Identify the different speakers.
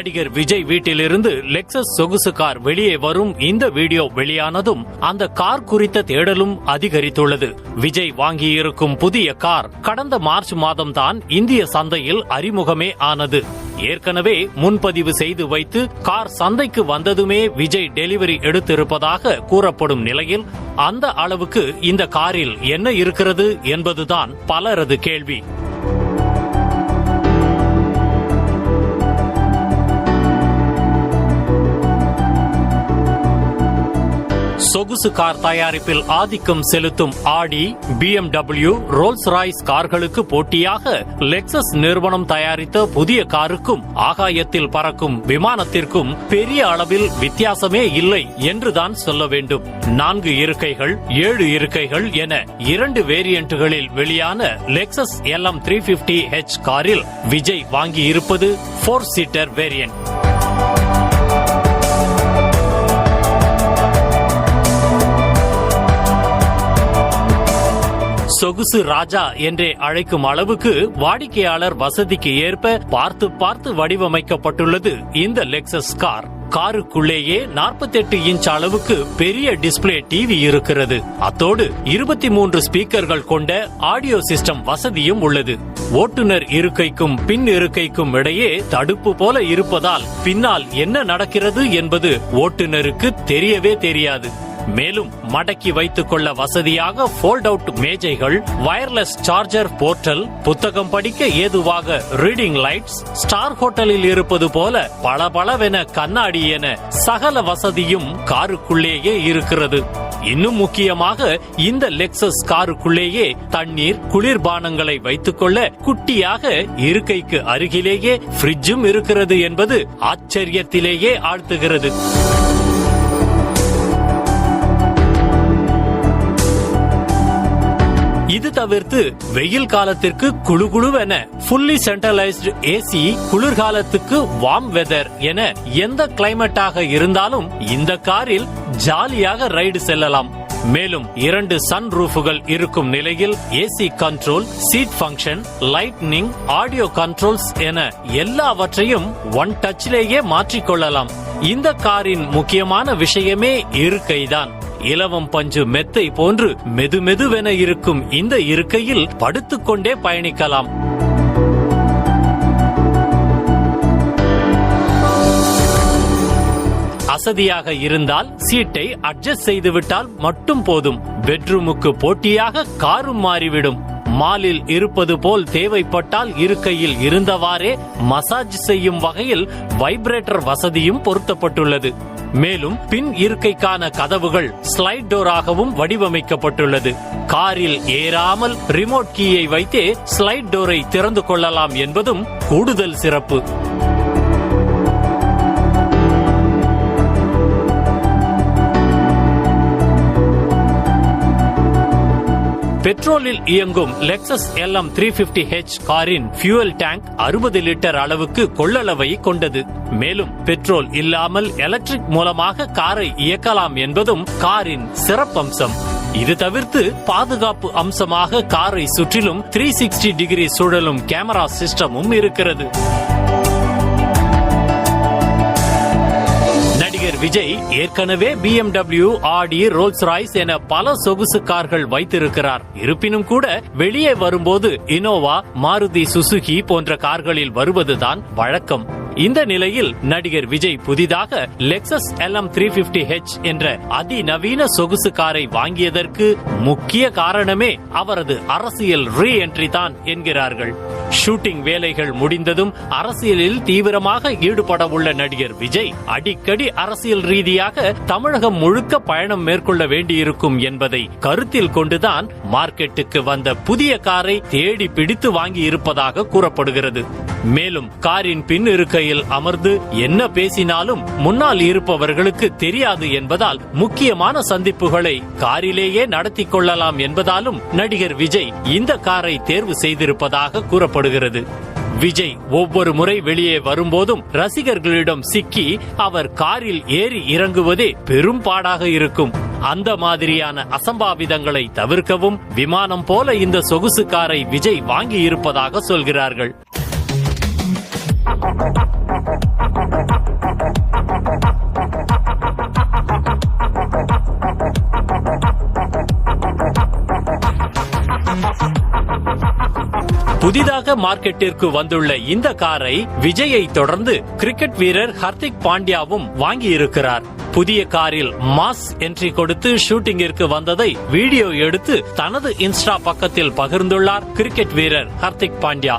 Speaker 1: நடிகர் விஜய் வீட்டிலிருந்து லெக்சஸ் சொகுசு கார் வெளியே வரும் இந்த வீடியோ வெளியானதும் அந்த கார் குறித்த தேடலும் அதிகரித்துள்ளது. விஜய் வாங்கியிருக்கும் புதிய கார் கடந்த மார்ச் மாதம்தான் இந்திய சந்தையில் அறிமுகமே ஆனது. ஏற்கனவே முன்பதிவு செய்து வைத்து கார் சந்தைக்கு வந்ததுமே விஜய் டெலிவரி எடுத்திருப்பதாக கூறப்படும் நிலையில் அந்த அளவுக்கு இந்த காரில் என்ன இருக்கிறது என்பதுதான் பலரது கேள்வி. சொகுசு கார் தயாரிப்பில் ஆதிக்கம் செலுத்தும் ஆடி பிஎம்டபிள்யூ ரோல்ஸ் ராய்ஸ் கார்களுக்கு போட்டியாக லெக்சஸ் நிறுவனம் தயாரித்த புதிய காருக்கும் ஆகாயத்தில் பறக்கும் விமானத்திற்கும் பெரிய அளவில் வித்தியாசமே இல்லை என்றுதான் சொல்ல வேண்டும். நான்கு இருக்கைகள் ஏழு இருக்கைகள் என இரண்டு வேரியன்ட்டுகளில் வெளியான Lexus LM three fifty H காரில் விஜய் வாங்கியிருப்பது போர் சீட்டர் வேரியன்ட் சொகுசு ராஜா என்றே அழைக்கும் அளவுக்கு வாடிக்கையாளர் வசதிக்கு ஏற்ப பார்த்து பார்த்து வடிவமைக்கப்பட்டுள்ளது இந்த லெக்சஸ் கார். காருக்குள்ளேயே 48 இன்ச் அளவுக்கு பெரிய டிஸ்ப்ளே டிவி இருக்கிறது. அத்தோடு இருபத்தி மூன்று ஸ்பீக்கர்கள் கொண்ட ஆடியோ சிஸ்டம் வசதியும் உள்ளது. ஓட்டுநர் இருக்கைக்கும் பின் இருக்கைக்கும் இடையே தடுப்பு போல இருப்பதால் பின்னால் என்ன நடக்கிறது என்பது ஓட்டுநருக்கு தெரியவே தெரியாது. மேலும் மடக்கி வைத்துக் கொள்ள வசதியாக ஃபோல்ட் அவுட் மேஜைகள் வயர்லெஸ் சார்ஜர் போர்ட்டல் புத்தகம் படிக்க ஏதுவாக ரீடிங் லைட்ஸ் ஸ்டார் ஹோட்டலில் இருப்பது போல பளபளவென கண்ணாடி என சகல வசதியும் காருக்குள்ளேயே இருக்கிறது. இன்னும் முக்கியமாக இந்த லெக்சஸ் காருக்குள்ளேயே தண்ணீர் குளிர்பானங்களை வைத்துக்கொள்ள குட்டியாக இருக்கைக்கு அருகிலேயே ஃப்ரிட்ஜும் இருக்கிறது என்பது ஆச்சரியத்திலேயே ஆழ்த்துகிறது. இது தவிர்த்து வெயில் காலத்திற்கு குழு குழுவென ஃபுல்லி சென்ட்ரலைஸ்டு ஏசி குளிர்காலத்துக்கு வார்ம் வெதர் என எந்த கிளைமேட்டாக இருந்தாலும் இந்த காரில் ஜாலியாக ரைடு செல்லலாம். மேலும் இரண்டு சன் ரூஃபுகள் இருக்கும் நிலையில் AC control seat function lightning audio controls என எல்லாவற்றையும் ஒன் டச்சிலேயே மாற்றிக்கொள்ளலாம் இந்த காரின் முக்கியமான விஷயமே இருக்கைதான். இலவம் பஞ்சு மெத்தை போன்று மெதுமெதுவென இருக்கும் இந்த இருக்கையில் படுத்துக்கொண்டே பயணிக்கலாம். அசதியாக இருந்தால் சீட்டை அட்ஜஸ்ட் செய்துவிட்டால் மட்டும் போதும். பெட்ரூமுக்கு போட்டியாக காரும் மாறிவிடும். மாலில் இருப்பது போல் தேவைப்பட்டால் இருக்கையில் இருந்தவாறே மசாஜ் செய்யும் வகையில் வைப்ரேட்டர் வசதியும் பொருத்தப்பட்டுள்ளது. மேலும் பின் இருக்கைக்கான கதவுகள் ஸ்லைட் டோராகவும் வடிவமைக்கப்பட்டுள்ளது. காரில் ஏறாமல் ரிமோட் கீயை வைத்தே ஸ்லைட் டோரை திறந்து கொள்ளலாம் என்பதும் கூடுதல் சிறப்பு. பெட்ரோலில் இயங்கும் Lexus LM three fifty H காரின் ஃபியூவல் டேங்க் அறுபது லிட்டர் அளவுக்கு கொள்ளளவை கொண்டது. மேலும் பெட்ரோல் இல்லாமல் எலக்ட்ரிக் மூலமாக காரை இயக்கலாம் என்பதும் காரின் சிறப்பம்சம். இது தவிர்த்து பாதுகாப்பு அம்சமாக காரை சுற்றிலும் த்ரீ சிக்ஸ்டி டிகிரி சுழலும் கேமரா சிஸ்டமும் இருக்கிறது. விஜய் ஏற்கனவே பிஎம்டபிள்யூ ஆடி ரோல்ஸ் ராய்ஸ் என பல சொகுசு கார்கள் வைத்திருக்கிறார். இருப்பினும் கூட வெளியே வரும்போது இனோவா மாருதி சுசுகி போன்ற கார்களில் வருவதுதான் வழக்கம். இந்த நிலையில் நடிகர் விஜய் புதிதாக Lexus LM three fifty H என்ற அதிநவீன சொகுசு காரை வாங்கியதற்கு முக்கிய காரணமே அவரது அரசியல் ரீ என்ட்ரி தான் என்கிறார்கள். ஷூட்டிங் வேலைகள் முடிந்ததும் அரசியலில் தீவிரமாக ஈடுபட உள்ள நடிகர் விஜய் அடிக்கடி அரசியல் ரீதியாக தமிழகம் முழுக்க பயணம் மேற்கொள்ள வேண்டியிருக்கும் என்பதை கருத்தில் கொண்டுதான் மார்க்கெட்டுக்கு வந்த புதிய காரை தேடி பிடித்து வாங்கி இருப்பதாக கூறப்படுகிறது. மேலும் காரின் பின் இருக்கையில் அமர்ந்து என்ன பேசினாலும் முன்னால் இருப்பவர்களுக்கு தெரியாது என்பதால் முக்கியமான சந்திப்புகளை காரிலேயே நடத்தி கொள்ளலாம் என்பதாலும் நடிகர் விஜய் இந்த காரை தேர்வு செய்திருப்பதாக கூறப்படுகிறது. விஜய் ஒவ்வொரு முறை வெளியே வரும்போதும் ரசிகர்களிடம் சிக்கி அவர் காரில் ஏறி இறங்குவதே பெரும் பாடாக இருக்கும். அந்த மாதிரியான அசம்பாவிதங்களை தவிர்க்கவும் விமானம் போல இந்த சொகுசு காரை விஜய் வாங்கி இருப்பதாக சொல்கிறார்கள். புதிதாக மார்க்கெட்டிற்கு வந்துள்ள இந்த காரை விஜயை தொடர்ந்து கிரிக்கெட் வீரர் ஹர்திக் பாண்டியாவும் வாங்கியிருக்கிறார். புதிய காரில் மாஸ் என்ட்ரி கொடுத்து ஷூட்டிங்கிற்கு வந்ததை வீடியோ எடுத்து தனது இன்ஸ்டா பக்கத்தில் பகிர்ந்துள்ளார் கிரிக்கெட் வீரர் ஹர்திக் பாண்டியா.